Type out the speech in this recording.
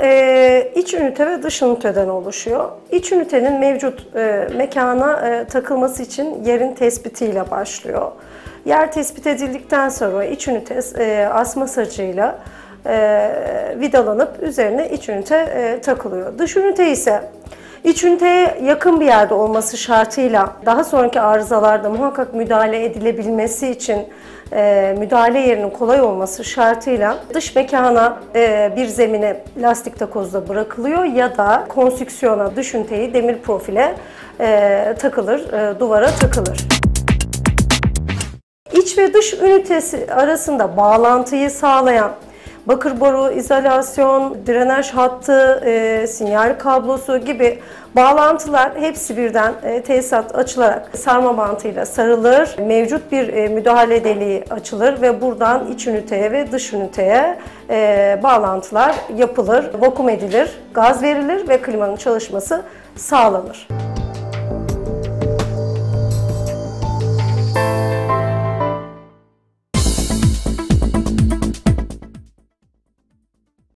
E, iç ünite ve dış üniteden oluşuyor. İç ünitenin mevcut e, mekana e, takılması için yerin tespitiyle başlıyor. Yer tespit edildikten sonra iç ünite e, asma sacıyla e, vidalanıp üzerine iç ünite e, takılıyor. Dış ünite ise İç üniteye yakın bir yerde olması şartıyla daha sonraki arızalarda muhakkak müdahale edilebilmesi için e, müdahale yerinin kolay olması şartıyla dış mekana e, bir zemine lastik takozda bırakılıyor ya da konstrüksiyona dış üniteyi demir profile e, takılır, e, duvara takılır. İç ve dış ünitesi arasında bağlantıyı sağlayan bakır boru, izolasyon, drenaj hattı, e, sinyal kablosu gibi bağlantılar hepsi birden e, tesisat açılarak sarma bantıyla sarılır. Mevcut bir e, müdahale deliği açılır ve buradan iç üniteye ve dış üniteye e, bağlantılar yapılır, vakum edilir, gaz verilir ve klimanın çalışması sağlanır.